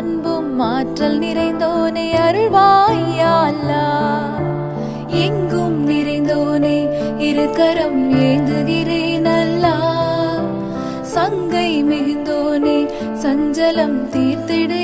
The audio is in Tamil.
அன்பும் மாற்றல் நிறைந்தோனே அருள்வாயா எங்கும் நிறைந்தோனே இருக்கரம் ஏந்துகிறேன் அல்லா. சங்கை மிகுந்தோனே சஞ்சலம் தீர்த்திடு